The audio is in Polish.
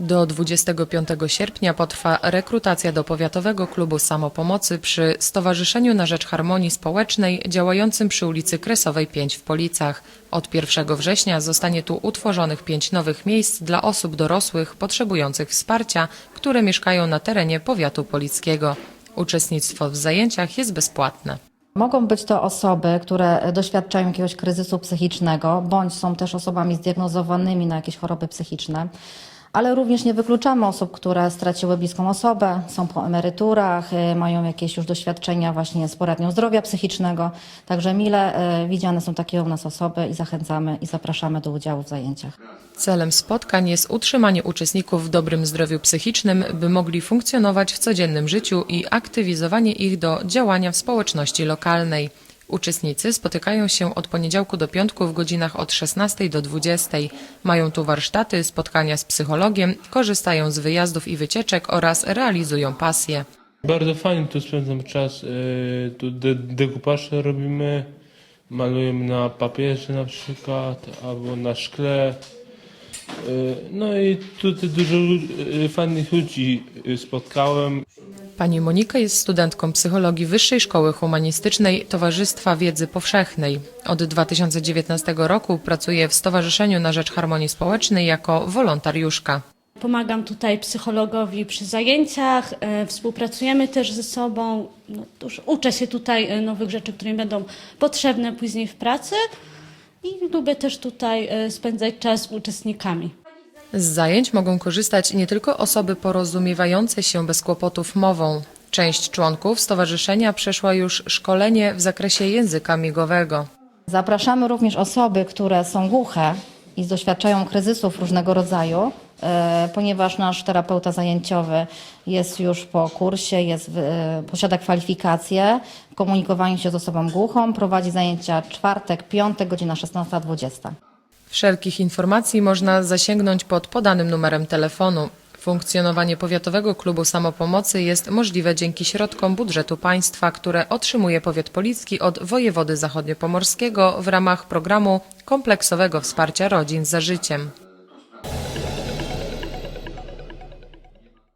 Do 25 sierpnia potrwa rekrutacja do Powiatowego Klubu Samopomocy przy Stowarzyszeniu na Rzecz Harmonii Społecznej działającym przy ulicy Kresowej 5 w Policach. Od 1 września zostanie tu utworzonych pięć nowych miejsc dla osób dorosłych potrzebujących wsparcia, które mieszkają na terenie powiatu polickiego. Uczestnictwo w zajęciach jest bezpłatne. Mogą być to osoby, które doświadczają jakiegoś kryzysu psychicznego, bądź są też osobami zdiagnozowanymi na jakieś choroby psychiczne, ale również nie wykluczamy osób, które straciły bliską osobę, są po emeryturach, y, mają jakieś już doświadczenia właśnie z poradnią zdrowia psychicznego. Także mile y, widziane są takie u nas osoby i zachęcamy i zapraszamy do udziału w zajęciach. Celem spotkań jest utrzymanie uczestników w dobrym zdrowiu psychicznym, by mogli funkcjonować w codziennym życiu i aktywizowanie ich do działania w społeczności lokalnej. Uczestnicy spotykają się od poniedziałku do piątku w godzinach od 16 do 20. Mają tu warsztaty, spotkania z psychologiem, korzystają z wyjazdów i wycieczek oraz realizują pasje. Bardzo fajnie tu spędzam czas. yy, Tu de- robimy, malujemy na papierze na przykład, albo na szkle. Yy, No i tutaj dużo lu- fajnych ludzi spotkałem. Pani Monika jest studentką psychologii Wyższej Szkoły Humanistycznej Towarzystwa Wiedzy Powszechnej. Od 2019 roku pracuje w Stowarzyszeniu na Rzecz Harmonii Społecznej jako wolontariuszka. Pomagam tutaj psychologowi przy zajęciach, e, współpracujemy też ze sobą. No, już uczę się tutaj e, nowych rzeczy, które mi będą potrzebne później w pracy i lubię też tutaj e, spędzać czas z uczestnikami. Z zajęć mogą korzystać nie tylko osoby porozumiewające się bez kłopotów mową. Część członków stowarzyszenia przeszła już szkolenie w zakresie języka migowego. Zapraszamy również osoby, które są głuche i doświadczają kryzysów różnego rodzaju, e, ponieważ nasz terapeuta zajęciowy jest już po kursie, jest, e, posiada kwalifikacje w komunikowaniu się z osobą głuchą, prowadzi zajęcia czwartek, piątek, godzina 16-20. Wszelkich informacji można zasięgnąć pod podanym numerem telefonu. Funkcjonowanie Powiatowego Klubu Samopomocy jest możliwe dzięki środkom budżetu państwa, które otrzymuje powiat policki od wojewody zachodniopomorskiego w ramach programu kompleksowego wsparcia rodzin za życiem.